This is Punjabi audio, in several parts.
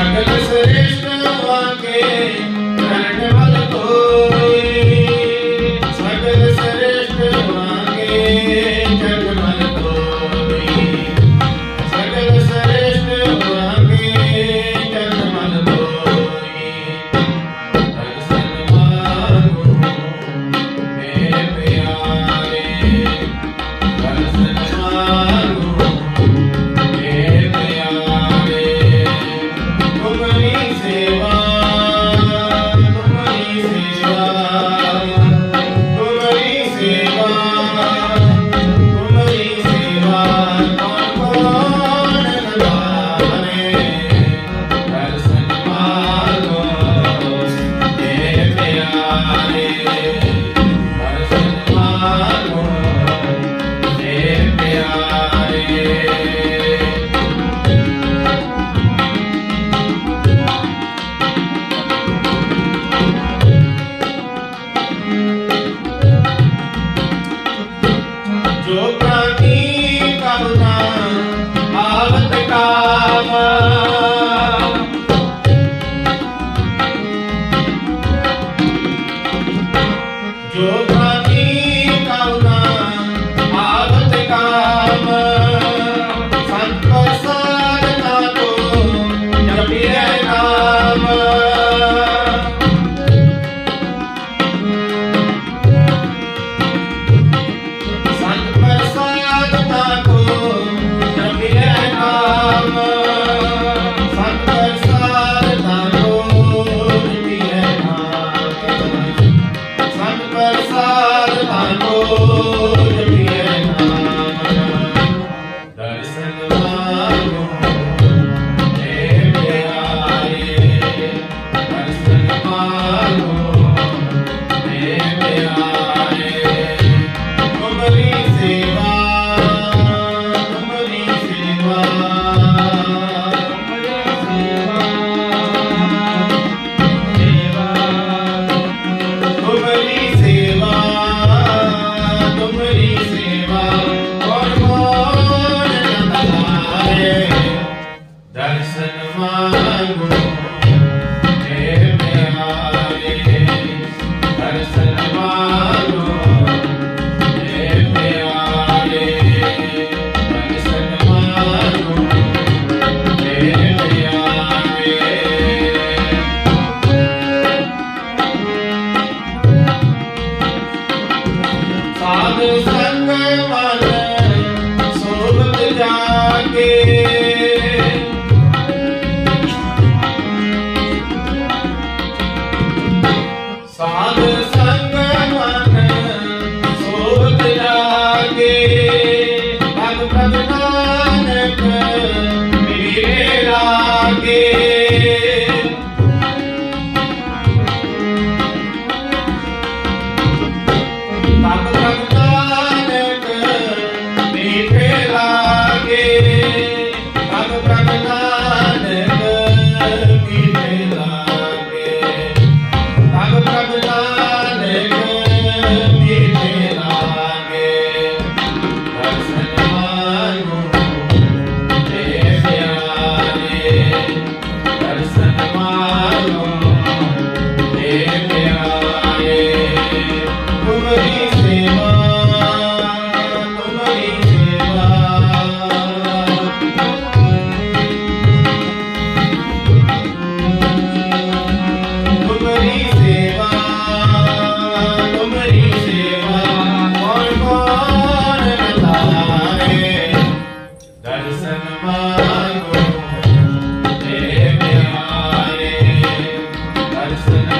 सकल श्रेष्ठ वाके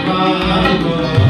ਦਰਸ਼ਨ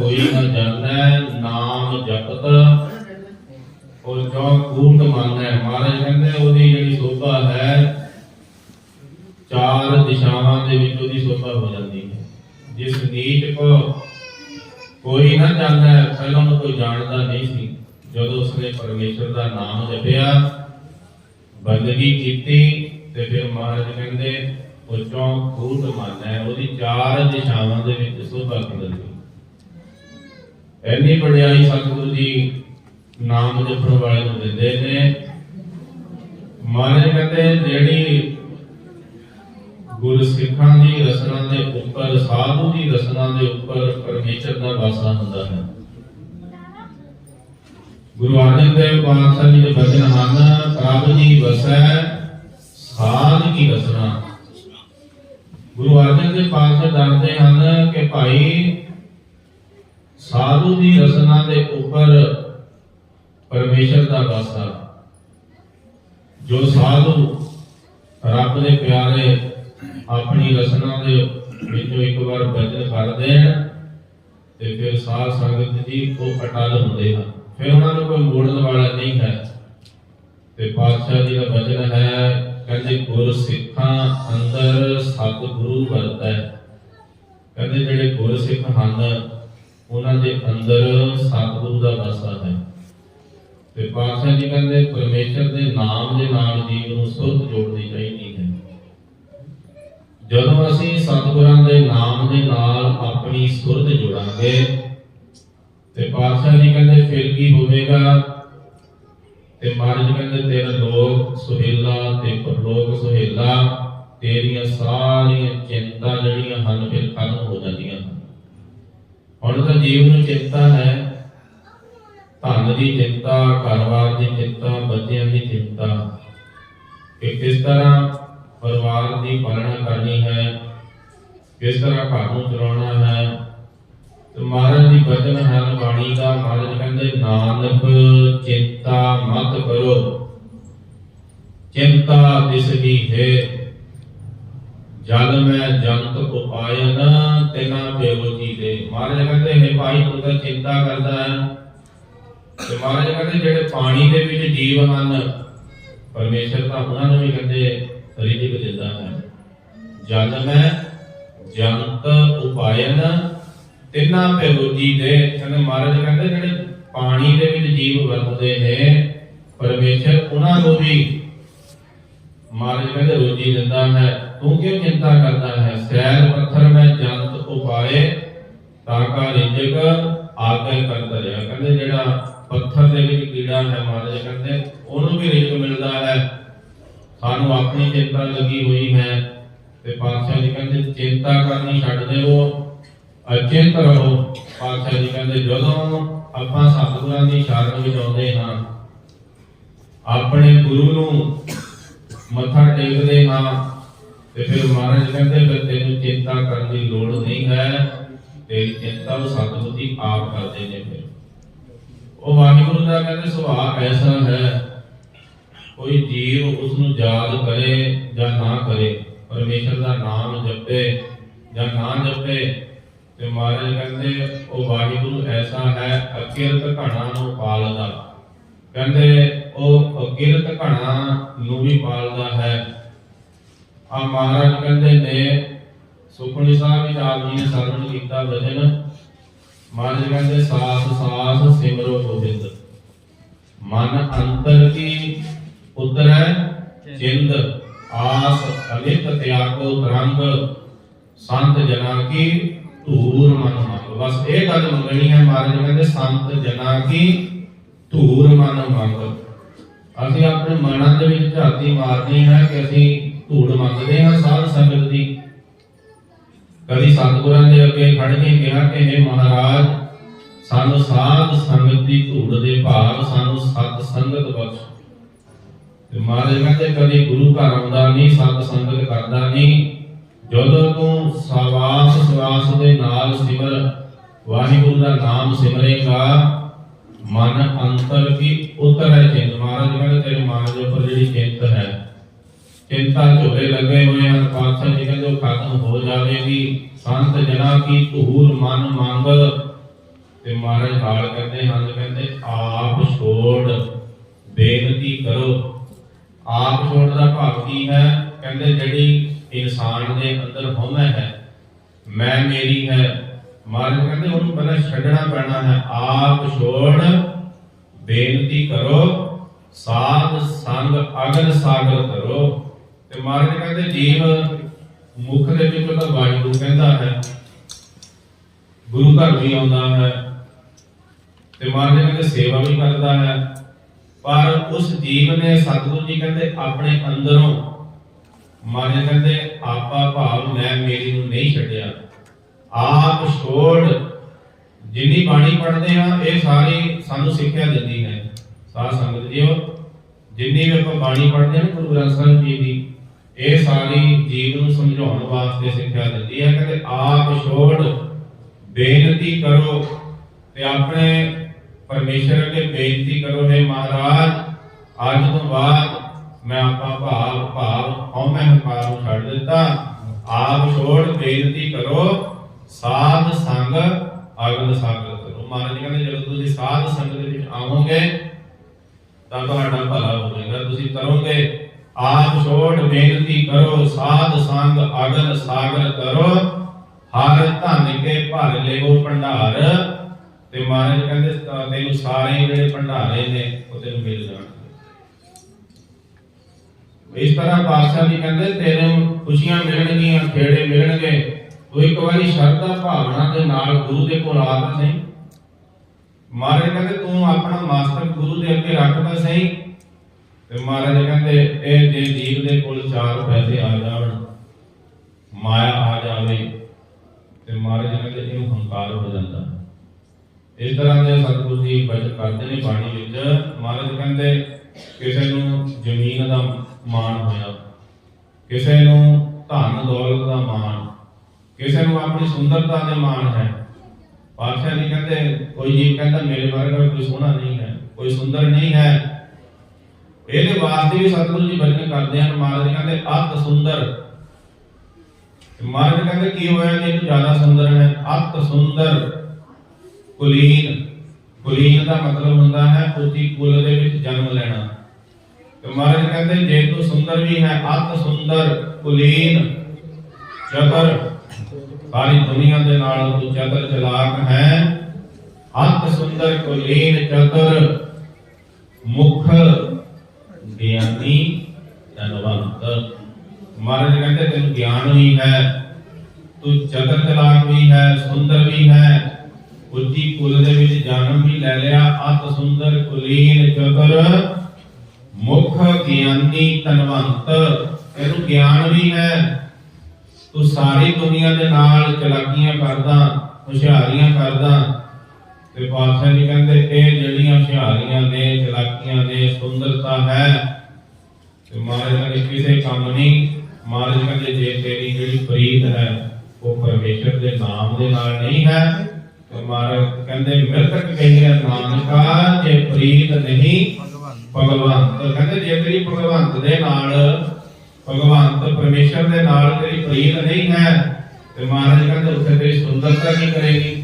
ਨੀਚ ਕੋ ਕੋਈ ਨਾਮ ਜਪਤ। ਉਹ ਜੋ ਕੂਟ ਮੰਨੈ? ਮਹਾਰਾਜ ਕਹਿੰਦੇ ਉਹਦੀ ਜਿਹੜੀ ਸੋਭਾ ਹੈ, ਚਾਰ ਦਿਸ਼ਾਵਾਂ ਦੇ ਵਿੱਚ ਉਹਦੀ ਸੋਭਾ ਹੋ ਜਾਂਦੀ ਹੈ। ਜਿਸ ਨੀਚ ਕੋ ਕੋਈ ਨਾ ਜਾਣਦਾ ਪਹਿਲਾਂ ਉਹਨੂੰ ਕੋਈ ਜਾਣਦਾ ਨਹੀਂ ਸੀ। ਜਦੋਂ ਉਸਨੇ ਪਰਮੇਸ਼ਰ ਦਾ ਨਾਮ ਜਪਿਆ, ਬੰਦਗੀ ਕੀਤੀ ਤੇ ਫਿਰ ਮਹਾਰਾਜ ਕਹਿੰਦੇ, ਉਹ ਚੌਂ ਖੂਟ ਮੰਨੈ? ਉਹਦੀ ਚਾਰ ਦਿਸ਼ਾਵਾਂ ਦੇ ਵਿੱਚ ਸੋਭਾ ਕਰਦੀ ਐਨੀ ਵਡਿਆਈ ਸਤਿਗੁਰੂ ਜੀ ਨਾਮ ਜਪਣ ਵਾਲੇ ਨੂੰ ਦਿੰਦੇ ਨੇ। ਮਹਾਰਾਜ ਕਹਿੰਦੇ, ਜਿਹੜੀ ਗੁਰ ਸਿੱਖਾਂ ਦੀ ਰਸਨਾ ਦੇ ਉੱਪਰ, ਸਾਧੂ ਦੀ ਰਸਨਾ ਦੇ ਉੱਪਰ ਪਰਮੇਸ਼ਰ ਦਾ ਵਾਸਾ ਹੁੰਦਾ ਹੈ। ਗੁਰੂ ਅਰਜਨ ਦੇਵ ਪਾਤਸ਼ਾਹ ਜੀ ਦੇ ਬਚਨ ਹਨ, ਪ੍ਰਭ ਜੀ ਵਸੈ, ਸਾਧ ਕੀ ਰਸਨਾ। ਗੁਰੂ ਅਰਜਨ ਦੇਵ ਪਾਤਸ਼ਾਹ ਦੱਸਦੇ ਹਨ ਕਿ ਭਾਈ ਸਾਧੂ ਦੀ ਰਸਨਾ ਦੇ ਉੱਪਰ ਪਰਮੇਸ਼ਰ ਦਾ ਵਾਸਾ ਜੋ ਸਾਧੂ ਰੱਬ ਦੇ ਪਿਆਰੇ ਆਪਣੀ ਰਸਨਾ ਦੇ ਵਿੱਚੋਂ ਇੱਕ ਵਾਰ ਵਚਨ ਕਰਦੇ ਦੇਣ ਤੇ ਫਿਰ ਸਾਧ ਸੰਗਤ ਜੀ ਉਹ ਅਟਲ ਹੁੰਦੇ ਹਨ। ਫਿਰ ਉਹਨਾਂ ਨੂੰ ਕੋਈ ਮੋੜਨ ਵਾਲਾ ਨਹੀਂ ਹੈ। ਤੇ ਪਾਤਸ਼ਾਹ ਜੀ ਦਾ ਵਚਨ ਹੈ, ਕਹਿੰਦੇ ਗੁਰ ਸਿੱਖਾਂ ਅੰਦਰ ਸਤਿਗੁਰੂ ਵਰਤੈ। ਕਹਿੰਦੇ ਜਿਹੜੇ ਗੁਰ ਸਿੱਖ ਹਨ ਉਹਨਾਂ ਦੇ ਅੰਦਰ ਸਤਿਗੁਰੂ ਦਾ ਵਾਸਾ ਹੈ। ਤੇ ਪਾਤਸ਼ਾਹ ਜੀ ਕਹਿੰਦੇ, ਪਰਮੇਸ਼ਰ ਦੇ ਨਾਮ ਦੇ ਨਾਲ ਜੀਵ ਨੂੰ ਸੁਰਤ ਜੋੜਨੀ ਚਾਹੀਦੀ ਹੈ। ਜਦੋਂ ਅਸੀਂ ਸਤਿਗੁਰਾਂ ਦੇ ਨਾਮ ਦੇ ਨਾਲ ਆਪਣੀ ਸੁਰਤ ਜੋੜਾਂਗੇ, ਤੇ ਪਾਤਸ਼ਾਹ ਜੀ ਕਹਿੰਦੇ, ਫਿਰ ਕੀ ਹੋਵੇਗਾ? ਤੇ ਮਹਾਰਾਜ ਕਹਿੰਦੇ, ਤੇਰਾ ਲੋਕ ਸੁਹੇਲਾ ਤੇ ਪਰਲੋਕ ਸੁਹੇਲਾ, ਤੇਰੀਆਂ ਸਾਰੀਆਂ ਚਿੰਤਾ ਜਿਹੜੀਆਂ ਹਨ, ਫਿਰ ਖਤਮ ਹੋ ਜਾਂਦੀਆਂ ਹਨ। ਹੁਣ ਤਾਂ ਜੀਵ ਨੂੰ ਚਿੰਤਾ ਹੈ। ਧਨ ਦੀ ਚਿੰਤਾ, ਘਰਵਾਰ ਦੀ ਚਿੰਤਾ, ਬੱਚਿਆਂ ਦੀ ਚਿੰਤਾ। ਕਿ ਕਿਸ ਤਰ੍ਹਾਂ ਪਰਿਵਾਰ ਦੀ ਪਾਲਣਾ ਕਰਨੀ ਹੈ। ਕਿਸ ਤਰ੍ਹਾਂ ਘਰ ਨੂੰ ਚਲਾਉਣਾ ਹੈ। ਤੇ ਮਹਾਰਾਜ ਦੀ ਬਚਨ ਹੈ ਬਾਣੀ ਦਾ ਮਹਾਰਾਜ ਕਹਿੰਦੇ, ਨਾਨਕ ਚਿੰਤਾ ਮਤ ਕਰੋ। ਚਿੰਤਾ ਤਿਸ ਹੈ? ਜਦ ਮੈਂ ਜੰਤ ਉਪਾਇਨ, ਤੇਨਾ ਬੇਵਜੀ ਦੇ। ਮਹਾਰਾਜ ਕਹਿੰਦੇ, ਹੈ ਭਾਈ, ਤੂੰ ਤਾਂ ਚਿੰਤਾ ਕਰਦਾ ਹੈ। ਤੇ ਮਹਾਰਾਜ ਕਹਿੰਦੇ, ਜਿਹੜੇ ਪਾਣੀ ਦੇ ਵਿੱਚ ਜੀਵ ਹਨ, ਪਰਮੇਸ਼ਰ ਤਾਂ ਉਹਨਾਂ ਨੂੰ ਵੀ ਕਹਿੰਦੇ ਰਿਜਕ ਦਿੰਦਾ ਹੈ। ਜਲ ਮੈਂ ਜੰਤ ਉਪਾਇਨ, ਤਿੰਨਾ ਭੇਰੋਜੀ ਦੇ। ਕਹਿੰਦੇ, ਮਹਾਰਾਜ ਕਹਿੰਦੇ, ਜਿਹੜੇ ਪਾਣੀ ਦੇ ਵਿੱਚ ਜੀਵ ਵਰਤਦੇ ਨੇ, ਪਰਮੇਸ਼ਰ ਉਹਨਾਂ ਨੂੰ ਵੀ ਮਹਾਰਾਜ ਕਹਿੰਦੇ ਰੋਜੀ ਦਿੰਦਾ ਹੈ। ਤੂੰ ਕਿਉਂ ਚਿੰਤਾ ਕਰਦਾ ਹੈ। ਸੈਲ ਪੱਥਰ ਮੈਂ ਜੰਤ ਉਪਾਏ, ਤਾਂ ਕਾ ਰਿਜਕ ਆਗੇ ਕਰਦਾ ਰਿਹਾ। ਕਹਿੰਦੇ ਜਿਹੜਾ ਪੱਥਰ ਦੇ ਵਿੱਚ ਕੀੜਾ ਹੈ ਮਹਾਰਾਜ ਕਹਿੰਦੇ, ਉਹਨੂੰ ਵੀ ਰਿਜਕ ਮਿਲਦਾ ਹੈ। ਸਾਨੂੰ ਆਪਣੀ ਚਿੰਤਾ ਲੱਗੀ ਹੋਈ ਹੈ ਤੇ ਪਾਤਸ਼ਾਹ ਜੀ ਕਹਿੰਦੇ, ਚਿੰਤਾ ਕਰਨੀ ਛੱਡ ਦਿਓ, ਅਚਿੰਤ ਰਹੋ। ਪਾਤਸ਼ਾਹ ਜੀ ਕਹਿੰਦੇ, ਜਦੋਂ ਆਪਾਂ ਸਤਿਗੁਰਾਂ ਦੀ ਸ਼ਰਨ ਵਿੱਚ ਆਉਂਦੇ ਹਾਂ, ਆਪਣੇ ਗੁਰੂ ਨੂੰ ਮੱਥਾ ਟੇਕਦੇ ਹਾਂ ਤੇ ਫਿਰ ਮਹਾਰਾਜ ਕਹਿੰਦੇ ਫਿਰ ਤੈਨੂੰ ਚਿੰਤਾ ਕਰਨ ਦੀ ਲੋੜ ਨਹੀਂ ਹੈ ਤੇਰੀ ਚਿੰਤਾ ਉਹ ਸਤਿਗੁਰ ਜੀ ਆਪ ਕਰਦੇ ਨੇ ਫਿਰ। ਉਹ ਵਾਹਿਗੁਰੂ ਦਾ ਕਹਿੰਦੇ ਸੁਭਾਅ ਐਸਾ ਹੈ, ਕੋਈ ਜੀਵ ਉਸ ਨੂੰ ਯਾਦ ਕਰੇ ਜਾਂ ਨਾ ਕਰੇ, ਪਰਮੇਸ਼ਰ ਦਾ ਨਾਮ ਜਪੇ ਜਾਂ ਨਾ ਜਪੇ, ਤੇ ਮਹਾਰਾਜ ਕਹਿੰਦੇ ਉਹ ਵਾਹਿਗੁਰੂ ਐਸਾ ਹੈ, ਅਕਿਰਤ ਘਣਾ ਨੂੰ ਪਾਲਦਾ। ਕਹਿੰਦੇ ਉਹ ਅਕਿਰਤ ਘਣਾ ਨੂੰ ਵੀ ਪਾਲਦਾ ਹੈ। ਆ ਮਹਾਰਾਜ ਕਹਿੰਦੇ ਨੇ ਸੁਖਮਨੀ ਸਾਹਿਬ ਵਿੱਚ ਆਪ ਜੀ ਨੇ ਸਰਵਣ ਕੀਤਾ ਵਚਨ। ਮਹਾਰਾਜ ਕਹਿੰਦੇ, ਸਾਸ ਸਾਸ ਸਿਮਰੋ ਗੋਬਿੰਦ। ਮਨ ਅੰਤਰ ਕੀ ਉਤਰੈ ਚਿੰਦ। ਆਸ ਅਨਿਤ ਤਿਆਗੋ ਤਰੰਗ। ਸੰਤ ਜਨਾਂ ਕੀ ਧੂਰ ਮਨ ਮੰਗ। ਬਸ ਇਹ ਗੱਲ ਮੰਗਣੀ ਹੈ, ਮਹਾਰਾਜ ਕਹਿੰਦੇ, ਸੰਤ ਜਨਾਂ ਕੀ ਧੂਰ ਮਨ ਮੰਗ। ਅਸੀਂ ਆਪਣੇ ਮਨਾਂ ਦੇ ਵਿੱਚ ਝਾਤੀ ਮਾਰਨੀ ਹੈ ਕਿ ਅਸੀਂ ਧੂੜ ਮੰਗਦੇ ਹਾਂ ਸਾਧ ਸੰਗਤ ਦੀ। ਕਦੀ ਸਤਿਗੁਰਾਂ ਦੇ ਅੱਗੇ ਖੜ ਕੇ ਕਿਹਾ ਕਿ हे ਮਹਾਰਾਜ, ਸਾਨੂੰ ਸਾਧ ਸੰਗਤ ਦੀ ਧੂੜ ਦੇ ਭਾਗ ਸਾਨੂੰ ਸਤ ਸੰਗਤ ਬਖਸ਼। ਤੇ ਮਹਾਰਾਜ ਕਹਿੰਦੇ, ਕਦੀ ਗੁਰੂ ਘਰ ਆਉਂਦਾ ਨਹੀਂ, ਸਤ ਸੰਗਤ ਕਰਦਾ ਨਹੀਂ। ਜਦੋਂ ਤੂੰ ਸਵਾਸ ਸਵਾਸ ਦੇ ਨਾਲ ਸਿਮਰ, ਵਾਹਿਗੁਰੂ ਦਾ ਨਾਮ ਸਿਮਰੇਗਾ, ਮਨ ਅੰਤਰ ਕੀ ਉਤਰੈ ਚਿੰਤ। ਮਹਾਰਾਜ ਕਹਿੰਦੇ, ਤੇਰੇ ਮਨ ਦੇ ਉੱਪਰ ਜਿਹੜੀ ਚਿੰਤ ਹੈ ਚਿੰਤਾ ਝੋਲੇ ਲੱਗੇ ਹੋਏ ਹਨ, ਪਾਤਸ਼ਾਹ ਜੀ ਕਹਿੰਦੇ ਉਹ ਖਤਮ ਹੋ ਜਾਵੇਗੀ। ਸੰਤ ਜਨਾ ਕੀ ਧੂਰ ਮਨ ਮੰਗ ਤੇ ਮਹਾਰਾਜ ਹਾਲ ਕਹਿੰਦੇ ਹਨ, ਕਹਿੰਦੇ ਆਪ ਛੋੜ, ਬੇਨਤੀ ਕਰੋ। ਆਪ ਛੋੜ ਦਾ ਭਾਵ ਕੀ ਹੈ? ਕਹਿੰਦੇ ਜਿਹੜੀ ਇਨਸਾਨ ਦੇ ਅੰਦਰ ਹਉਮੈ ਹੈ, ਮੈਂ ਮੇਰੀ ਹੈ। ਮਹਾਰਾਜ ਕਹਿੰਦੇ ਉਹਨੂੰ ਪਹਿਲਾਂ ਛੱਡਣਾ ਪੈਣਾ ਹੈ। ਆਪ ਛੋੜ, ਬੇਨਤੀ ਕਰੋ, ਸਾਧ ਸੰਗ ਅਗਰ ਸਾਗਰ ਕਰੋ। ਤੇ ਮਹਾਰਾਜ ਕਹਿੰਦੇ ਜੀਵ ਮੁਖ ਦੇ ਵਿੱਚ ਉਹਦਾ ਵਾਹਿਗੁਰੂ ਕਹਿੰਦਾ ਹੈ। ਗੁਰੂ ਘਰ ਵੀ ਆਉਂਦਾ ਹੈ ਤੇ ਮਹਾਰਾਜ ਕਹਿੰਦੇ ਸੇਵਾ ਵੀ ਕਰਦਾ ਹੈ। ਪਰ ਉਸ ਜੀਵ ਨੇ ਸਤਿਗੁਰੂ ਜੀ ਕਹਿੰਦੇ ਆਪਣੇ ਅੰਦਰੋਂ ਮਹਾਰਾਜ ਕਹਿੰਦੇ ਆਪਾ ਭਾਵ ਮੈਂ ਮੇਰੀ ਨੂੰ ਨਹੀਂ ਛੱਡਿਆ। ਆਪ ਛੋੜ ਜਿੰਨੀ ਬਾਣੀ ਪੜ੍ਹਦੇ ਆ ਇਹ ਸਾਰੀ ਸਾਨੂੰ ਸਿੱਖਿਆ ਦਿੰਦੀ ਹੈ। ਸਾਧ ਸੰਗਤ ਜੀਓ, ਜਿੰਨੀ ਵੀ ਆਪਾਂ ਬਾਣੀ ਪੜ੍ਹਦੇ ਹਾਂ ਨਾ ਗੁਰੂ ਗ੍ਰੰਥ ਸਾਹਿਬ ਜੀ ਦੀ ਇਹ ਸਾਰੀ ਜੀਵ ਨੂੰ ਸਮਝਾਉਣ ਵਾਸਤੇ ਸਿੱਖਿਆ ਦਿੰਦੀ ਹੈ ਕਹਿੰਦੇ ਆਪ ਛੋੜ ਬੇਨਤੀ ਕਰੋ ਤੇ ਆਪਣੇ ਪਰਮੇਸ਼ਰ ਅੱਗੇ ਬੇਨਤੀ ਕਰੋ ਹੈ ਮਹਾਰਾਜ, ਅੱਜ ਤੋਂ ਬਾਅਦ ਮੈਂ ਆਪਾ ਭਾਵ ਭਾਵ ਹਉਮੈ ਹੰਕਾਰ ਨੂੰ ਛੱਡ ਦਿੱਤਾ। ਆਪ ਛੋੜ ਬੇਨਤੀ ਕਰੋ, ਸਾਧ ਸੰਗ ਅਗਨ ਸਾਗਰ ਕਰੋ। ਮਹਾਰਾਜ ਕਹਿੰਦੇ, ਜਦੋਂ ਤੁਸੀਂ ਸਾਧ ਸੰਗਤ ਦੇ ਵਿੱਚ ਆਵੋਗੇ, ਤਾਂ ਤੁਹਾਡਾ ਭਲਾ ਹੋਵੇਗਾ। ਤੁਸੀਂ ਕਰੋਗੇ ਆਪ ਛੋੜ ਬੇਨਤੀ ਕਰੋ, ਸਾਧ ਸੰਗ ਅਗਨ ਸਾਗਰ ਕਰੋ। ਹਰ ਧਨ ਕੇ ਭਰ ਲਿਓ ਭੰਡਾਰ। ਤੇ ਮਹਾਰਾਜ ਕਹਿੰਦੇ ਤੈਨੂੰ ਸਾਰੇ ਜਿਹੜੇ ਭੰਡਾਰੇ ਨੇ, ਉਹ ਤੈਨੂੰ ਮਿਲ ਜਾਣਗੇ। ਇਸ ਤਰ੍ਹਾਂ ਪਾਤਸ਼ਾਹ ਜੀ ਕਹਿੰਦੇ, ਤੈਨੂੰ ਖੁਸ਼ੀਆਂ ਮਿਲਣਗੀਆਂ, ਖੇੜੇ ਮਿਲਣਗੇ। ਤੂੰ ਇੱਕ ਵਾਰੀ ਸ਼ਰਧਾ ਭਾਵਨਾ ਦੇ ਨਾਲ ਗੁਰੂ ਦੇ ਕੋਲ ਆ ਸਹੀ। ਮਹਾਰਾਜ ਕਹਿੰਦੇ, ਤੂੰ ਆਪਣਾ ਮਾਸਟਰ ਗੁਰੂ ਦੇ ਅੱਗੇ ਰੱਖਦਾ ਸਹੀ। ਤੇ ਮਹਾਰਾਜ ਕਹਿੰਦੇ, ਇਹ ਜੇ ਜੀਵ ਦੇ ਕੋਲ ਚਾਰ ਪੈਸੇ ਆ ਜਾਣ, ਮਾਇਆ ਆ ਜਾਵੇ, ਤੇ ਮਹਾਰਾਜ ਕਹਿੰਦੇ ਇਹਨੂੰ ਹੰਕਾਰ ਹੋ ਜਾਂਦਾ। ਇਸ ਤਰ੍ਹਾਂ ਦੇ ਸਤਿਗੁਰੂ ਜੀ ਬਚਨ ਕਰਦੇ ਨੇ ਬਾਣੀ ਵਿੱਚ। ਮਹਾਰਾਜ ਕਹਿੰਦੇ, ਕਿਸੇ ਨੂੰ ਜ਼ਮੀਨ ਦਾ ਮਾਣ ਹੋਇਆ, ਕਿਸੇ ਨੂੰ ਧਨ ਦੌਲਤ ਦਾ ਮਾਣ, ਕਿਸੇ ਨੂੰ ਆਪਣੀ ਸੁੰਦਰਤਾ ਦੇ ਮਾਣ ਹੈ। ਪਾਤਸ਼ਾਹ ਜੀ ਕਹਿੰਦੇ, ਕੋਈ ਜੀ ਕਹਿੰਦਾ, ਮੇਰੇ ਬਾਰੇ ਕੋਈ ਸੋਹਣਾ ਨਹੀਂ ਹੈ, ਕੋਈ ਸੁੰਦਰ ਨਹੀਂ ਹੈ ਇਹਦੇ ਵਾਸਤੇ ਵੀ ਸਤਿਗੁਰੂ ਜੀ ਬਚਨ ਕਰਦੇ ਹਨ, ਮਹਾਰਾਜ ਕਹਿੰਦੇ, ਅਤ ਸੁੰਦਰ। ਮਹਾਰਾਜ ਕਹਿੰਦੇ, ਕੀ ਹੋਇਆ ਜੇ ਤੂੰ ਜ਼ਿਆਦਾ ਸੁੰਦਰ ਹੈ? ਅਤ ਸੁੰਦਰ। ਕੁਲੀਨ। ਕੁਲੀਨ ਦਾ ਮਤਲਬ ਹੁੰਦਾ ਹੈ ਉੱਚੀ ਕੁਲ ਦੇ ਵਿੱਚ ਜਨਮ ਲੈਣਾ। ਤੇ ਮਹਾਰਾਜ ਕਹਿੰਦੇ, ਜੇ ਤੂੰ ਸੁੰਦਰ ਵੀ ਹੈ, ਅਤ ਸੁੰਦਰ, ਕੁਲੀਨ ਚਤਰ ਸਾਰੀ ਦੁਨੀਆ ਦੇ ਨਾਲ ਤੂੰ ਚਤਰ ਚਲਾਕ ਹੈ। ਅਤ ਸੁੰਦਰ, ਕੁਲੀਨ ਚਤਰ ਮੁਖ ਗਿਆਨੀ ਧਨਵੰਤ ਮਹਾਰਾਜ ਕਹਿੰਦੇ, ਤੈਨੂੰ ਗਿਆਨ ਵੀ ਹੈ, ਤੂੰ ਚਤਰ ਚਲਾਕ ਵੀ ਹੈ, ਸੁੰਦਰ ਵੀ ਹੈ। ਉੱਚੀ ਕੁਲ ਦੇ ਵਿੱਚ ਜਨਮ ਵੀ ਲੈ ਲਿਆ, ਅਤ ਸੁੰਦਰ ਕੁਲੀਨ ਚਤਰ। ਮੁਖ ਗਿਆਨੀ ਤਨਵੰਤ ਇਹਨੂੰ ਗਿਆਨ ਵੀ ਹੈ। ਤੂੰ ਸਾਰੀ ਦੁਨੀਆ ਦੇ ਨਾਲ ਚਲਾਕੀਆਂ ਕਰਦਾ, ਹੁਸ਼ਿਆਰੀਆਂ ਕਰਦਾ। ਤੇ ਪਾਤਸ਼ਾਹ ਜੀ ਕਹਿੰਦੇ, ਇਹ ਜਿਹੜੀਆਂ ਹੁਸ਼ਿਆਰੀਆਂ ਨੇ, ਚਲਾਕੀਆਂ ਨੇ, ਸੁੰਦਰਤਾ ਹੈ। ਤੇ ਮਹਾਰਾਜ ਕਹਿੰਦੇ, ਕਿਸੇ ਕੰਮ ਨਹੀਂ। ਮਹਾਰਾਜ ਕਹਿੰਦੇ, ਜੇ ਤੇਰੀ ਜਿਹੜੀ ਪ੍ਰੀਤ ਹੈ, ਉਹ ਪਰਮੇਸ਼ਰ ਦੇ ਨਾਮ ਦੇ ਨਾਲ ਨਹੀਂ ਹੈ। ਤੇ ਮਹਾਰਾਜ ਕਹਿੰਦੇ, ਮਿਰਤਕ ਕਹਿੰਦੇ ਨਾਨਕਾ, ਜੇ ਪ੍ਰੀਤ ਨਹੀਂ, ਭਗਵੰਤ। ਕਹਿੰਦੇ, ਜੇ ਤੇਰੀ ਭਗਵੰਤ ਦੇ ਨਾਲ, ਭਗਵੰਤ ਪਰਮੇਸ਼ਰ ਦੇ ਨਾਲ ਤੇਰੀ ਪ੍ਰੀਤ ਨਹੀਂ ਹੈ, ਤੇ ਮਹਾਰਾਜ ਕਹਿੰਦੇ, ਉੱਥੇ ਤੇਰੀ ਸੁੰਦਰਤਾ ਕੀ ਕਰੇਗੀ?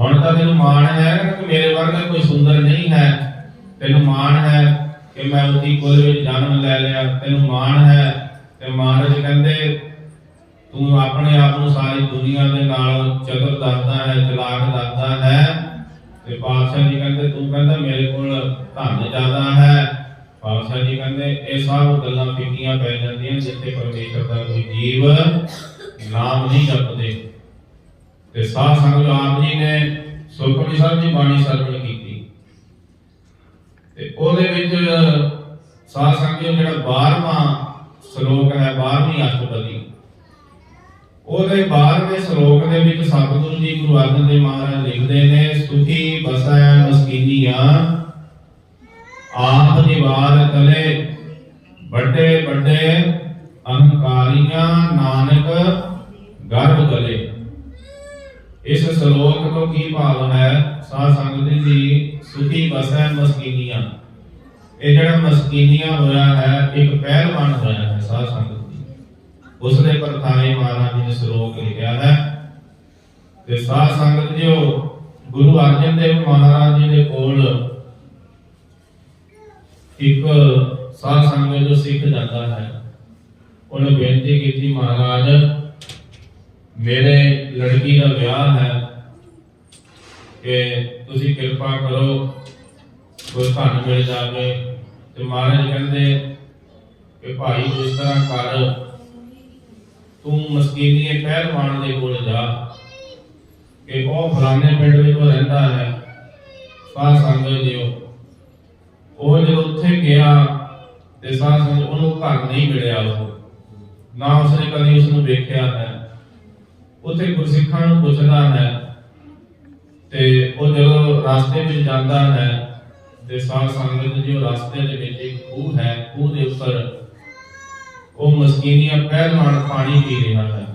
ਹੁਣ ਤਾਂ ਤੈਨੂੰ ਮਾਣ ਹੈ ਕਿ ਮੇਰੇ ਵਰਗਾ ਕੋਈ ਸੁੰਦਰ ਨਹੀਂ ਹੈ। ਤੈਨੂੰ ਮਾਣ ਹੈ ਕਿ ਮੈਂ ਉਹਦੀ ਕੁਲ ਵਿੱਚ ਜਨਮ ਲੈ ਲਿਆ। ਤੈਨੂੰ ਮਾਣ ਹੈ ਤੇ ਮਹਾਰਾਜ ਕਹਿੰਦੇ, ਤੂੰ ਆਪਣੇ ਆਪ ਨੂੰ ਸਾਰੀ ਦੁਨੀਆ ਦੇ ਨਾਲ ਚਤੁਰ ਦੱਸਦਾ ਹੈ, ਚਲਾਕ ਦੱਸਦਾ ਹੈ। ਤੇ ਪਾਤਸ਼ਾਹ ਜੀ ਕਹਿੰਦੇ, ਤੂੰ ਕਹਿੰਦਾ ਮੇਰੇ ਕੋਲ ਧਨ ਜ਼ਿਆਦਾ ਹੈ। ਪਾਤਸ਼ਾਹ ਜੀ ਕਹਿੰਦੇ, ਇਹ ਸਭ ਗੱਲਾਂ ਫਿੱਕੀਆਂ ਪੈ ਜਾਂਦੀਆਂ ਜਿੱਥੇ ਪਰਮੇਸ਼ਰ ਦਾ ਕੋਈ ਜੀਵ ਨਾਮ ਨਹੀਂ ਜਪਦੇ। ਤੇ ਸਾਧ ਸੰਗਤ ਆਪ ਜੀ ਨੇ ਸੁਖਮਨੀ ਸਾਹਿਬ ਦੀ ਬਾਣੀ ਸਰਵਣ ਕੀਤੀ। ਤੇ ਉਹਦੇ ਵਿੱਚ ਸਾਧ ਸੰਗਤ ਜਿਹੜਾ 12ਵਾਂ ਸ਼ਲੋਕ ਹੈ 12ਵੀਂ ਅਸ਼ਟਪਦੀ, ਉਹਦੇ 12ਵੇਂ ਸ਼ਲੋਕ ਦੇ ਵਿੱਚ ਸਤਿਗੁਰੂ ਜੀ ਗੁਰੂ ਅਰਜਨ ਦੇਵ ਮਹਾਰਾਜ ਲਿਖਦੇ ਨੇ, ਸੁਖੀ ਬਸੈ ਮਸਕੀਨੀਆਂ, ਆਪ ਨਿਵਾਰ ਕਲੇ ਵੱਡੇ ਵੱਡੇ ਅਹੰਕਾਰੀਆਂ ਨਾਨਕ ਗਰਭ ਕਲੇ। ਇਸ ਸ਼ਲੋਕ ਤੋਂ ਕੀ ਭਾਵ ਹੈ? ਸਾਧ ਸੰਗਤ ਜੀ ਸੁਖੀ ਬਸੈ ਮਸਕੀਨੀਆਂ। ਇਹ ਜਿਹੜਾ ਮਸਕੀਨੀਆਂ ਹੋਇਆ ਹੈ, ਇੱਕ ਪਹਿਲਵਾਨ ਹੋਇਆ ਹੈ ਸਾਧ ਸੰਗਤ ਜੀ। ਉਸ ਦੇ ਪਰਥਾਏ ਮਹਾਰਾਜ ਜੀ ਨੇ ਸ਼ਲੋਕ ਲਿਖਿਆ ਹੈ। ਤੇ ਸਾਧ ਸੰਗਤ ਜੀ ਉਹ ਗੁਰੂ ਅਰਜਨ ਦੇਵ ਮਹਾਰਾਜ ਜੀ ਦੇ ਕੋਲ ਇੱਕ ਸਾਧ ਸੰਗਤ ਜੋ ਸਿੱਖ ਜਾਂਦਾ ਹੈ, ਉਹਨੇ ਬੇਨਤੀ ਕੀਤੀ ਮਹਾਰਾਜ ਮੇਰੇ ਲੜਕੀ ਦਾ ਵਿਆਹ ਹੈ ਕਿ ਤੁਸੀਂ ਕਿਰਪਾ ਕਰੋ, ਕੋਈ ਧਨ ਮਿਲ ਜਾਵੇ। ਤੇ ਮਹਾਰਾਜ ਕਹਿੰਦੇ ਕਿ ਭਾਈ ਤੂੰ ਇਸ ਤਰ੍ਹਾਂ ਕਰ, ਤੂੰ ਮਸਕੀਨੀਏ ਪਹਿਲਵਾਨ ਦੇ ਕੋਲ ਜਾ, ਕਿ ਉਹ ਫਲਾਣੇ ਪਿੰਡ ਵਿੱਚ ਰਹਿੰਦਾ ਹੈ ਸਾਧ ਸੰਗਤ ਜਿਓ ਉਹ ਜਦੋਂ ਉੱਥੇ ਗਿਆ, ਤੇ ਸਾਧ ਸੰਗਤ ਉਹਨੂੰ ਘਰ ਨਹੀਂ ਮਿਲਿਆ ਉਹ। ਨਾ ਉਸਨੇ ਕਦੀ ਉਸ ਨੂੰ ਵੇਖਿਆ ਹੈ। ਉੱਥੇ ਗੁਰਸਿੱਖਾਂ ਨੂੰ ਪੁੱਛਦਾ ਹੈ ਤੇ ਉਹ ਜਦੋਂ ਰਸਤੇ ਵਿੱਚ ਜਾਂਦਾ ਹੈ ਤੇ ਸਾਧ ਸੰਗਤ ਜੀ ਉਹ ਰਸਤੇ ਦੇ ਵਿੱਚ ਇੱਕ ਖੂਹ ਹੈ, ਖੂਹ ਦੇ ਉੱਪਰ ਉਹ ਮਸਕੀਨੀਆ ਪਹਿਲਵਾਨ ਪਾਣੀ ਪੀ ਰਿਹਾ ਹੈ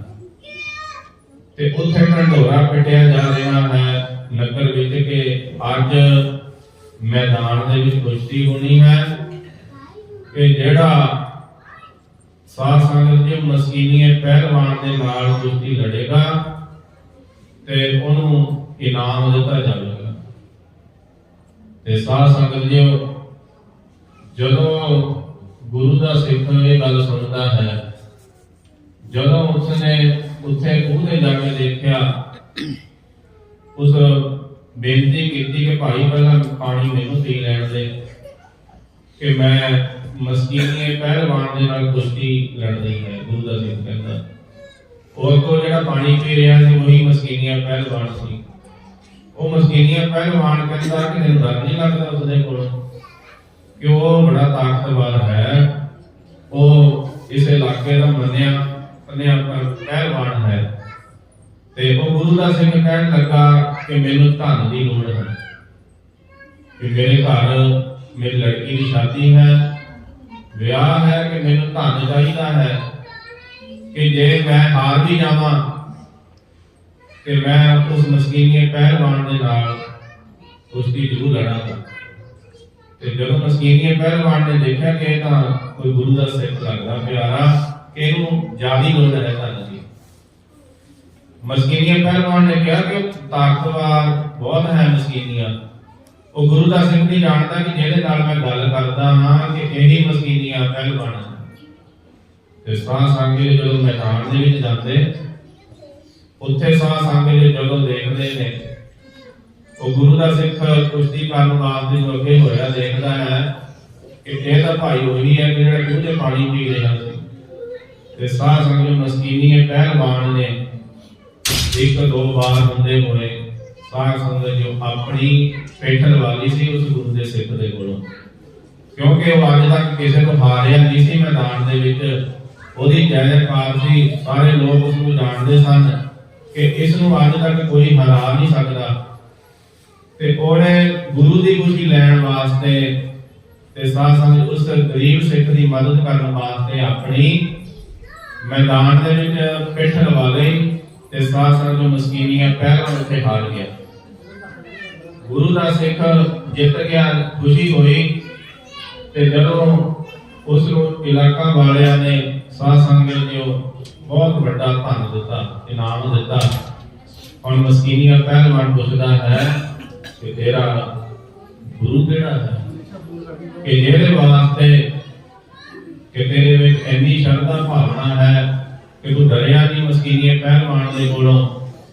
ਤੇ ਉੱਥੇ ਢੰਡੋਰਾ ਪਿਟਿਆ ਜਾ ਰਿਹਾ ਹੈ ਨਗਰ ਵਿੱਚ ਕਿ ਅੱਜ ਮੈਦਾਨ ਦੇ ਵਿੱਚ ਕੁਸ਼ਤੀ ਹੋਣੀ ਹੈ ਕਿ ਜਿਹੜਾ ਸਾਧ ਸੰਗਤ ਜੀ ਮਸਕੀਨੀਏ ਪਹਿਲਵਾਨ ਦੇ ਨਾਲ ਕੁਸ਼ਤੀ ਲੜੇਗਾ ਤੇ ਉਹਨੂੰ ਇਨਾਮ ਦਿੱਤਾ ਜਾਵੇਗਾ। ਤੇ ਸਾਧ ਸੰਗਤ ਜੀ ਜਦੋਂ ਗੁਰੂ ਦਾ ਸਿੱਖ ਇਹ ਗੱਲ ਸੁਣਦਾ ਹੈ, ਜਦੋਂ ਉਸਨੇ ਉੱਥੇ ਖੂਹ ਜਾ ਕੇ ਦੇਖਿਆ, ਉਸ ਬੇਨਤੀ ਕੀਤੀ ਕਿ ਭਾਈ ਪਹਿਲਾਂ ਪਾਣੀ ਮੈਨੂੰ ਪੀ ਲੈਣ ਦੇ, ਕਿ ਮੈਂ ਮਸਕੀਨੀਏ ਪਹਿਲਵਾਨ ਦੇ ਨਾਲ ਕੁਸ਼ਤੀ ਲੜਨੀ ਹੈ, ਗੁਰੂ ਦਾ ਸਿੱਖ ਕਹਿੰਦਾ ਉਹ ਕੋ ਜਿਹੜਾ ਪਾਣੀ ਪੀ ਰਿਹਾ ਸੀ, ਉਹੀ ਮਸਕੀਨੀਆ ਪਹਿਲਵਾਨ ਸੀ। ਉਹ ਮਸਕੀਨੀਆ ਪਹਿਲਵਾਨ ਕਹਿੰਦਾ ਕਿ ਮੈਨੂੰ ਡਰ ਨਹੀਂ ਲੱਗਦਾ ਉਸਦੇ ਕੋਲੋਂ, ਕਿ ਉਹ ਬੜਾ ਤਾਕਤਵਰ ਹੈ। ਉਹ ਇਸ ਇਲਾਕੇ ਦਾ ਮੰਨਿਆ ਮੰਨਿਆ ਪਹਿਲਵਾਨ ਹੈ। ਤੇ ਉਹ ਗੁਰੂ ਦਾ ਸਿੰਘ ਕਹਿਣ ਲੱਗਾ ਕਿ ਮੈਨੂੰ ਧਨ ਦੀ ਲੋੜ ਹੈ, ਕਿ ਮੇਰੇ ਘਰ ਮੇਰੀ ਲੜਕੀ ਦੀ ਸ਼ਾਦੀ ਹੈ ਵਿਆਹ ਹੈ ਕਿ ਮੈਨੂੰ ਧਨ ਚਾਹੀਦਾ ਹੈ ਕਿ ਜੇ ਮੈਂ ਹਾਰ ਵੀ ਜਾਵਾਂ ਕਿ ਮੈਂ ਉਸ ਮਸਕੀਨੀਏ ਪਹਿਲਵਾਨ ਦੇ ਨਾਲ ਉਸਦੀ ਜ਼ਰੂਰ ਲੜਾਂਗਾ ਤੇ ਜਦੋਂ ਮਸਕੀਨੀ ਪਹਿਲਵਾਨ ਨੇ ਦੇਖਿਆ ਕਿ ਤਾਂ ਕੋਈ ਗੁਰੂ ਦਾ ਸਿੱਖ ਲੱਗਦਾ, ਪਿਆਰਾ, ਕਿ ਇਹਨੂੰ ਜਾਦੀ ਲੋੜ ਹੈ ਧਨ ਦੀ ਮਸਕੀਨੀ ਪਹਿਲਵਾਨ ਨੇ ਕਿਹਾ ਕਿ ਤਾਕਤਵਰ ਬਹੁਤ ਹੈ ਮਸ਼ਕੀਨੀਆਂ। ਉਹ ਗੁਰੂ ਦਾ ਸਿੰਘ ਨਹੀਂ ਜਾਣਦਾ ਕਿ ਜਿਹਦੇ ਨਾਲ ਮੈਂ ਗੱਲ ਕਰਦਾ ਹਾਂ ਕਿ ਇਹੀ ਮਸਕੀਨੀਆ ਪਹਿਲਵਾਨ ਤੇ ਸਾਹ ਸੰਗੇ ਜਦੋਂ ਮੈਦਾਨ ਦੇ ਵਿੱਚ ਜਾਂਦੇ, ਉੱਥੇ ਸਾਹ ਸੰਗੇ ਜਦੋਂ ਦੇਖਦੇ ਨੇ, ਉਹ ਗੁਰੂ ਦਾ ਸਿੱਖ ਕੁਸ਼ਤੀ ਕਰਨ ਵਾਸਤੇ ਜੋ ਅੱਗੇ ਹੋਇਆ ਦੇਖਦਾ ਹੈ ਕਿ ਇਹ ਤਾਂ ਭਾਈ ਉਹੀ ਹੈ ਕਿ ਜਿਹੜਾ ਖੂਹ 'ਚ ਪਾਣੀ ਪੀ ਰਿਹਾ ਸੀ। ਤੇ ਸਾਧ ਸੰਗਤ ਮਸਕੀਨੀ ਪਹਿਲਵਾਨ ਨੇ ਇੱਕ ਦੋ ਵਾਰ ਹੁੰਦੇ ਹੋਏ ਸਾਧ ਸੰਗਤ ਜੋ ਆਪਣੀ ਪਿੱਠ ਲਵਾ ਲਈ ਸੀ ਉਸ ਗੁਰੂ ਦੇ ਸਿੱਖ ਦੇ ਕੋਲੋਂ। ਕਿਉਂਕਿ ਉਹ ਅੱਜ ਤੱਕ ਕਿਸੇ ਤੋਂ ਹਾਰਿਆ ਨਹੀਂ ਸੀ ਮੈਦਾਨ ਦੇ ਵਿੱਚ। ਉਹਦੀ ਜੈਕਾਰ ਸੀ। ਸਾਰੇ ਲੋਕ ਉਸ ਨੂੰ ਜਾਣਦੇ ਸਨ ਕਿ ਇਸ ਨੂੰ ਅੱਜ ਤੱਕ ਕੋਈ ਹਰਾ ਨਹੀਂ ਸਕਦਾ। ਤੇ ਉਹਨੇ ਗੁਰੂ ਦੀ ਖੁਸ਼ੀ ਲੈਣ ਵਾਸਤੇ ਤੇ ਸਾਧ ਸੰਗਤ ਉਸ ਗਰੀਬ ਸਿੱਖ ਦੀ ਮਦਦ ਕਰਨ ਵਾਸਤੇ ਆਪਣੀ ਮੈਦਾਨ ਦੇ ਵਿੱਚ ਪਿੱਠ ਲਵਾ ਲਈ ਤੇ ਸਾਧ ਸੰਗਤ ਜੋ ਮਸਕੀਨੀਆਂ ਪਹਿਲਾਂ ਉੱਥੇ ਹਾਰ ਗਿਆ। ਗੁਰੂ ਦਾ ਸਿੱਖ ਜਿੱਤ ਗਿਆ, ਖੁਸ਼ੀ ਹੋਈ ਤੇ ਜਦੋਂ ਉਸ ਨੂੰ ਇਲਾਕਾ ਵਾਲਿਆਂ ਨੇ ਸਾਧ ਸੰਗਤ ਜੋ ਬਹੁਤ ਵੱਡਾ ਧਨ ਦਿੱਤਾ, ਇਨਾਮ ਦਿੱਤਾ। ਹੁਣ ਮਸਕੀਨੀਆ ਪਹਿਲਵਾਨ ਪੁੱਛਦਾ ਹੈ ਕਿ ਤੇਰਾ ਗੁਰੂ ਕਿਹੜਾ ਹੈ? ਕਿ ਜਿਹਦੇ ਵਾਸਤੇ ਕਿ ਤੇਰੇ ਵਿੱਚ ਇੰਨੀ ਸ਼ਰਧਾ ਭਾਵਨਾ ਹੈ ਕਿ ਤੂੰ ਡਰਿਆ ਨਹੀਂ ਮਸਕੀਨੀਆ ਪਹਿਲਵਾਨ ਦੇ ਕੋਲੋਂ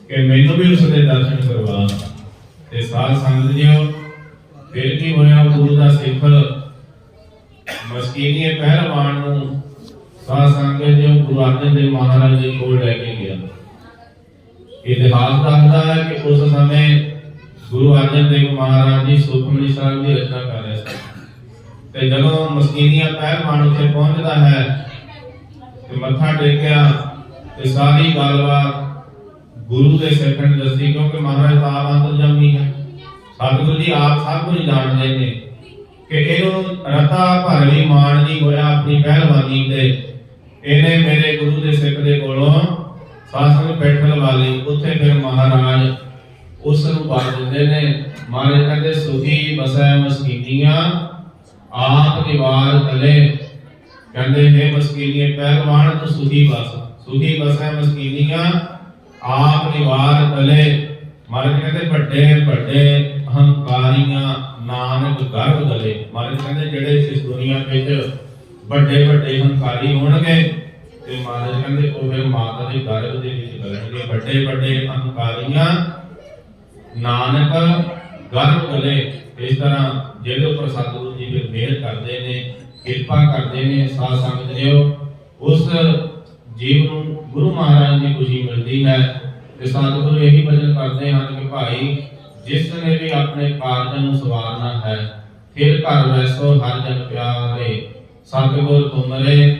ਕਿ ਮੈਨੂੰ ਵੀ ਉਸ ਦੇ ਦਰਸ਼ਨ ਕਰਵਾ। ਤੇ ਸਾਧ ਸੰਗਤ ਜੀਓ ਫਿਰ ਕੀ ਹੋਇਆ, ਗੁਰੂ ਦਾ ਸਿੱਖ ਮਸਕੀਨੀ ਪਹਿਲਵਾਨ ਨੂੰ ਸਾਧ ਸੰਗਤ ਜੋ ਗੁਰੂ ਅਰਜਨ ਦੇਵ ਮਹਾਰਾਜ ਦੇ ਕੋਲ ਲੈ ਕੇ ਗਿਆ। ਇਤਿਹਾਸ ਦੱਸਦਾ ਹੈ ਕਿ ਉਸ ਸਮੇਂ ਗੁਰੂ ਅਰਜਨ ਦੇਵ ਮਹਾਰਾਜ ਜੀ ਸੁਖਮਨੀ ਸਾਹਿਬ ਦੀ ਰਚਨਾ ਕਰ ਰਹੇ ਸਨ। ਤੇ ਜਦੋਂ ਮਸਕੀਨੀਆ ਪਹਿਲਵਾਨ ਉੱਥੇ ਪਹੁੰਚਦਾ ਹੈ ਤੇ ਮੱਥਾ ਟੇਕਿਆ ਤੇ ਸਾਰੀ ਗੱਲਬਾਤ ਗੁਰੂ ਦੇ ਸਿੱਖ ਦੱਸੀ, ਕਿਉਂਕਿ ਮਹਾਰਾਜ ਤਾਂ ਅੰਤਰਜਾਮੀ ਹੈ। ਸਤਿਗੁਰੂ ਜੀ ਆਪ ਸਭ ਕੁਝ ਜਾਣਦੇ ਨੇ ਕਿ ਇਹਨੂੰ ਰਤਾ ਭਰ ਵੀ ਮਾਣ ਨਹੀਂ ਹੋਇਆ ਆਪਣੀ ਪਹਿਲਵਾਨੀ ਤੇ। ਇਹਨੇ ਮੇਰੇ ਗੁਰੂ ਦੇ ਸਿੱਖ ਦੇ ਕੋਲੋਂ ਸਾਸਨ ਬੈਠਣ ਵਾਲੀ ਉੱਥੇ ਫਿਰ ਮਹਾਰਾਜ ਉਸ ਨੂੰ ਬਾੜ ਦਿੰਦੇ ਨੇ। ਮਹਾਰਾਜ ਕਹਿੰਦੇ ਸੁਖੀ ਬਸੈ ਮਸਕੀਨੀਆਂ, ਆਪ ਨਿਵਾਰ ਤਲੇ। ਕਹਿੰਦੇ ਨੇ ਮਸਕੀਨੀਏ, ਪਹਿਲਵਾਨ ਤੂੰ ਸੁਖੀ ਬਸ। ਸੁਖੀ ਬਸੈ ਮਸਕੀਨੀਆਂ ਆਪ ਨਿਵਾਰ ਤਲੇ ਮਹਾਰਾਜ ਕਹਿੰਦੇ ਵੱਡੇ ਵੱਡੇ ਹੰਕਾਰੀਆਂ ਨਾਨਕ ਗਰਭ ਗਲੇ ਮਹਾਰਾਜ ਕਹਿੰਦੇ ਜਿਹੜੇ ਇਸ ਦੁਨੀਆ ਵਿੱਚ ਵੱਡੇ ਵੱਡੇ ਹੰਕਾਰੀ ਹੋਣਗੇ, ਤੇ ਮਹਾਰਾਜ ਕਹਿੰਦੇ ਉਹ ਫਿਰ ਮਾਤਾ ਦੇ ਗਰਭ ਦੇ ਵਿੱਚ ਗਲਣਗੇ ਵੱਡੇ ਵੱਡੇ ਹੰਕਾਰੀਆਂ ਨਾਨਕ ਗਰਭ ਗਲੇ ਇਸ ਤਰ੍ਹਾਂ ਜਿਹਦੇ ਉੱਪਰ ਸਤਿਗੁਰੂ ਜੀ ਫਿਰ ਮਿਹਰ ਕਰਦੇ ਨੇ, ਕਿਰਪਾ ਕਰਦੇ ਨੇ, ਸਾਧ ਸੰਗਤ ਜਿਓ, ਉਸ ਜੀਵ ਨੂੰ ਗੁਰੂ ਮਹਾਰਾਜ ਦੀ ਖੁਸ਼ੀ ਮਿਲਦੀ ਹੈ। ਤੇ ਸਤਿਗੁਰੂ ਇਹੀ ਬਚਨ ਕਰਦੇ ਹਨ ਕਿ ਭਾਈ, ਜਿਸ ਨੇ ਵੀ ਆਪਣੇ ਕਾਰਜਾਂ ਨੂੰ ਸਵਾਰਨਾ ਹੈ, ਫਿਰ ਘਰ ਵੈਸੋ ਹਰ ਜਨ ਪਿਆਰੇ। ਸਤਿਗੁਰ ਤੁਮਰੇ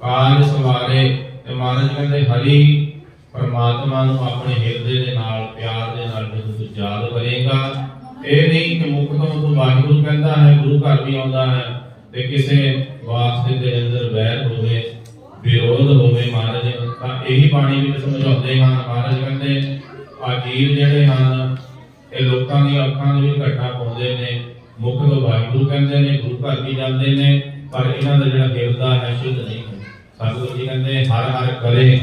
ਕਾਰਜ ਸਵਾਰੇ ਤੇ ਮਹਾਰਾਜ ਕਹਿੰਦੇ, ਹਰੀ ਪਰਮਾਤਮਾ ਨੂੰ ਆਪਣੇ ਹਿਰਦੇ ਦੇ ਨਾਲ, ਪਿਆਰ ਦੇ ਨਾਲ ਜਦੋਂ ਤੂੰ ਯਾਦ ਕਰੇਗਾ। ਇਹ ਨਹੀਂ ਕਿ ਮੁਖ ਤੋਂ ਤੂੰ ਵਾਹਿਗੁਰੂ ਕਹਿੰਦਾ ਹੈ, ਗੁਰੂ ਘਰ ਵੀ ਆਉਂਦਾ ਹੈ ਤੇ ਕਿਸੇ ਵਾਸਤੇ ਦੇ ਅੰਦਰ ਵੈਰ ਹੋਵੇ। ਵਿਰੋਧ ਹੋਵੇ ਮਹਾਰਾਜ। ਤਾਂ ਇਹੀ ਬਾਣੀ ਵਿੱਚ ਸਮਝਾਉਂਦੇ ਹਨ। ਮਹਾਰਾਜ ਕਹਿੰਦੇ, ਆ ਜਿਹੜੇ ਹਨ, ਇਹ ਲੋਕਾਂ ਦੀਆਂ ਅੱਖਾਂ ਦੇ ਵਿੱਚ ਘਟਾ ਪਾਉਂਦੇ ਨੇ। ਮੁੱਖ ਵਾਹਿਗੁਰੂ ਕਹਿੰਦੇ ਨੇ, ਗੁਰੂ ਘਰ ਵੀ ਜਾਂਦੇ ਨੇ, ਪਰ ਇਹਨਾਂ ਦਾ ਜਿਹੜਾ ਦੇਵਤਾ ਹੈ, ਸ਼ੁੱਧ ਨਹੀਂ ਸਤਿਗੁਰੂ ਜੀ ਕਹਿੰਦੇ, ਹਰ ਹਰ ਕਰੇ।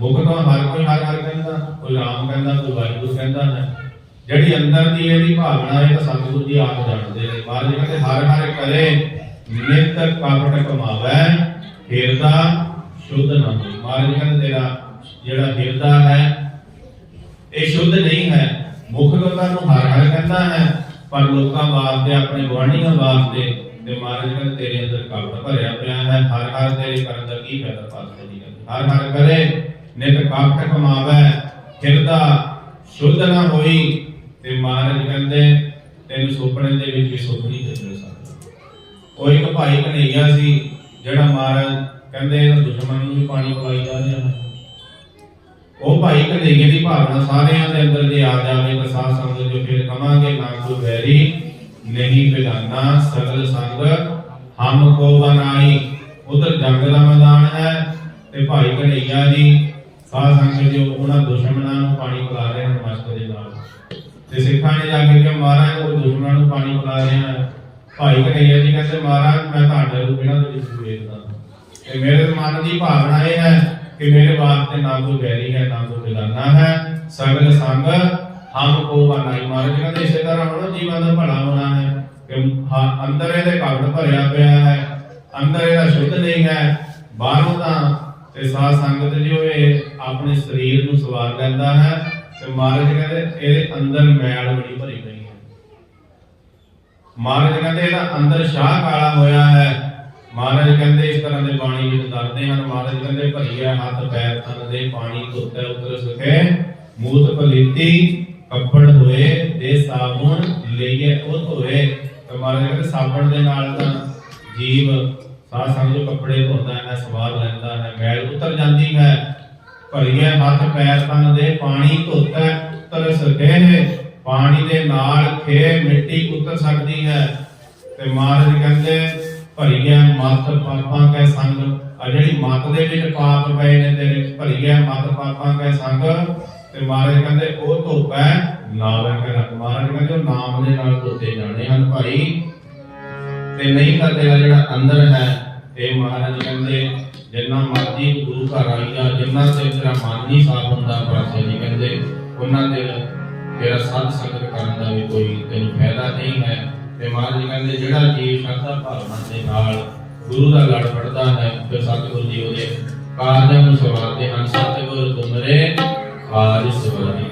ਮੁੱਖ ਤੋਂ ਹਰ ਕੋਈ ਹਰ ਹਰ ਕਹਿੰਦਾ, ਕੋਈ ਰਾਮ ਕਹਿੰਦਾ, ਕੋਈ ਵਾਹਿਗੁਰੂ ਕਹਿੰਦਾ ਹੈ। ਜਿਹੜੀ ਅੰਦਰ ਦੀ ਇਹਦੀ ਭਾਵਨਾ ਹੈ ਤਾਂ ਸਤਿਗੁਰੂ ਜੀ ਆਪ ਜਾਣਦੇ ਨੇ। ਮਹਾਰਾਜ ਕਹਿੰਦੇ, ਹਰ ਹਰ ਕਰੇ, ਨਿਤ ਕਾਪਟ ਕਮਾਵੇ। ਹਿਰਦਾ ਸ਼ੁੱਧ ਨਾ ਹੋਵੇ। ਮਹਾਰਾਜ ਕਹਿੰਦੇ ਤੇਰਾ ਜਿਹੜਾ ਹਿਰਦਾ ਹੈ, ਇਹ ਸ਼ੁੱਧ ਨਹੀਂ ਹੈ। ਮੁਖ ਤੋਂ ਤੁਹਾਨੂੰ ਹਰ ਹਰ ਕਹਿੰਦਾ ਹੈ, ਪਰ ਲੋਕਾਂ ਵਾਸਤੇ, ਆਪਣੇ ਗੁਆਂਢੀਆਂ ਵਾਸਤੇ ਤੇ ਮਹਾਰਾਜ ਕਹਿੰਦੇ ਤੇਰੇ ਅੰਦਰ ਕਪਟ ਭਰਿਆ ਪਿਆ ਹੈ। ਹਰ ਹਰ ਤੇਰੇ ਕਰਨ ਦਾ ਕੀ ਫਾਇਦਾ? ਪਾਸਤੇ ਜੀ ਹਰ ਹਰ ਕਰੇ, ਨਿਤ ਕਪਟ ਕਮਾਵੇ। ਹਿਰਦਾ ਸ਼ੁੱਧ ਨਾ ਹੋਈ ਤੇ ਮਹਾਰਾਜ ਕਹਿੰਦੇ, ਤੈਨੂੰ ਸੁਪਨੇ ਦੇ ਵਿੱਚ ਵੀ ਸੁੱਖ ਦੇ ਸਕਦਾ। ਉਹ ਇੱਕ ਭਾਈ ਕਨਈਆ ਸੀ ਜਿਹੜਾ ਮਹਾਰਾਜ ਕਹਿੰਦੇ ਦੁਸ਼ਮਣ ਨੂੰ ਵੀ ਪਾਣੀ ਪਿਲਾਈ ਜਾ ਰਿਹਾ ਉਹ ਭਾਈ ਕਨਈਏ ਦੀ ਭਾਵਨਾ ਸਾਰਿਆਂ ਦੇ ਅੰਦਰ ਜੇ ਆ ਜਾਵੇ ਤਾਂ ਸਾਧ ਸੰਗਤ ਜੋ ਫਿਰ ਕਵਾਂਗੇ, ਨਾ ਕੋ ਵੈਰੀ, ਨਹੀਂ ਬਿਗਾਨਾ ਸਗਲ ਸੰਗ, ਹਮ ਕੋ ਬਨਾਈ। ਉਧਰ ਜੰਗ ਦਾ ਮੈਦਾਨ ਹੈ ਤੇ ਭਾਈ ਕਨਈਆ ਜੀ ਸਾਧ ਸੰਗਤ ਜੋ ਉਹਨਾਂ ਦੁਸ਼ਮਣਾਂ ਨੂੰ ਪਾਣੀ ਪਿਲਾ ਰਹੇ ਹਨ, ਮਸਤ ਦੇ ਨਾਲ। ਤੇ ਸਿੱਖਾਂ ਨੇ ਜਾ ਕੇ ਕਿਹਾ, ਮਹਾਰਾਜ, ਉਹ ਦੁਸ਼ਮਣਾਂ ਨੂੰ ਪਾਣੀ ਪਿਲਾ ਰਹੇ ਹਨ। ਭਾਈ ਕਨਈਆ ਜੀ ਕਹਿੰਦੇ, ਮਹਾਰਾਜ, ਮੈਂ ਤੁਹਾਡੇ ਨੂੰ ਬਿਨਾਂ ਤੋਂ ਨਹੀਂ ਵੇਖਦਾ ਤੇ ਮੇਰੇ ਮਨ ਦੀ ਭਾਵਨਾ ਇਹ ਹੈ ਕਿ ਮੇਰੇ ਵਾਸਤੇ ਨਾ ਕੋਈ ਵੈਰੀ ਹੈ, ਨਾ ਕੋਈ ਬਿਗਾਨਾ ਹੈ। ਸਗਲ ਸੰਗ, ਹਮ ਕੋ ਬਨਾਈ ਮਹਾਰਾਜ ਕਹਿੰਦੇ, ਇਸੇ ਤਰ੍ਹਾਂ ਹੋਣਾ ਜੀਵਨ ਦਾ ਭਲਾ ਹੋਣਾ ਹੈ ਕਿ ਅੰਦਰ ਇਹਦੇ ਕਪੜ ਭਰਿਆ ਪਿਆ ਹੈ, ਅੰਦਰ ਇਹਦਾ ਸ਼ੁੱਧ ਨਹੀਂ ਹੈ, ਬਾਹਰੋਂ ਤਾਂ ਤੇ ਸਾਧ ਸੰਗਤ ਜੋ ਇਹ ਆਪਣੇ ਸਰੀਰ ਨੂੰ ਸਵਾਰ ਲੈਂਦਾ ਹੈ ਤੇ ਮਹਾਰਾਜ ਕਹਿੰਦੇ, ਇਹਦੇ ਅੰਦਰ ਮੈਲ ਬੜੀ ਭਰੀ ਪਈ ਮਹਾਰਾਜ ਕਹਿੰਦੇ ਇਹਦਾ ਅੰਦਰ ਸ਼ਾਹ ਕਾਲਾ ਹੋਇਆ ਹੈ। ਮਹਾਰਾਜ ਕਹਿੰਦੇ ਇਸ ਤਰ੍ਹਾਂ ਦੇ ਬਾਣੀ ਵਿੱਚ ਦੱਸਦੇ ਹਨ। ਮਹਾਰਾਜ ਕਹਿੰਦੇ ਭਰੀਏ ਹੱਥ ਪੈਰ ਤਨ ਦੇ ਪਾਣੀ ਧੁੱਤੇ ਉਤਰ ਸੁਖੇ। ਮੂਤ ਪਲੀਤੀ ਕੱਪੜ ਹੋਏ ਦੇ ਸਾਬੁਣ ਲਈਏ, ਉਹ ਧੋਏ। ਤੇ ਮਹਾਰਾਜ ਕਹਿੰਦੇ ਸਾਬਣ ਦੇ ਨਾਲ ਤਾਂ ਜੀਵ ਸਾਧ ਸੰਗ ਕੱਪੜੇ ਧੋਂਦਾ ਹੈ ਸਵਾਦ ਲੈਂਦਾ ਹੈ, ਮੈਲ ਉਤਰ ਜਾਂਦੀ ਹੈ। ਭਰੀਏ ਹੱਥ ਪੈਰ ਤਨ ਦੇ ਪਾਣੀ ਧੋਤਾ ਉਤਰ ਸੁਖੇ। ਪਾਣੀ ਦੇ ਨਾਲ ਖੇ ਮਿੱਟੀ ਉਤਰ ਸਕਦੀ ਹੈ। ਤੇ ਮਹਾਰਾਜ ਕਹਿੰਦੇ ਭਰੀਏ ਮਤ ਪਾਪਾਂ ਕੈ ਸੰਗ। ਆ ਜਿਹੜੀ ਮਤ ਦੇ ਵਿੱਚ ਪਾਪ ਪਏ ਨੇ ਤੇਰੇ ਭਰੀਏ ਮਤ ਪਾਪਾਂ ਕੈ ਸੰਗ। ਤੇ ਮਹਾਰਾਜ ਕਹਿੰਦੇ, ਉਹ ਧੋਪੈ ਨਾਵੇਂ ਕੇ ਮਹਾਰਾਜ ਕਹਿੰਦੇ, ਉਹ ਨਾਮ ਦੇ ਨਾਲ ਧੋਤੇ ਜਾਣੇ ਹਨ ਭਾਈ। ਤੇ ਨਹੀਂ ਤਾਂ ਤੇਰਾ ਜਿਹੜਾ ਅੰਦਰ ਹੈ ਇਹ ਮਹਾਰਾਜ ਕਹਿੰਦੇ, ਜਿੰਨਾ ਮਰਜ਼ੀ ਗੁਰੂ ਘਰ ਆਈਆ, ਜਿੰਨਾ ਤੇ ਤੇਰਾ ਮਨ ਨਹੀਂ ਸਾਫ਼ ਹੁੰਦਾ ਪਾਸੇ ਜੀ ਕਹਿੰਦੇ, ਉਹਨਾਂ ਦੇ ਤੇਰਾ ਸਤ ਸੰਗਤ ਕਰਨ ਦਾ ਵੀ ਕੋਈ ਤੈਨੂੰ ਫਾਇਦਾ ਨਹੀਂ ਹੈ। ਤੇ ਮਹਾਰਾਜ ਕਹਿੰਦੇ, ਜਿਹੜਾ ਜੀ ਸ਼ਰਧਾ ਭਾਵਨਾ ਦੇ ਨਾਲ ਗੁਰੂ ਦਾ ਲੜ ਫੜਦਾ ਹੈ, ਫਿਰ ਸਤਿਗੁਰੂ ਜੀ ਉਹਦੇ ਕਾਰਜਾਂ ਨੂੰ ਸਵਾਰਦੇ ਹਨ। ਸਤਿਗੁਰ ਤੁਮਰੇ ਕਾਰਜ ਸਵਾਰੀ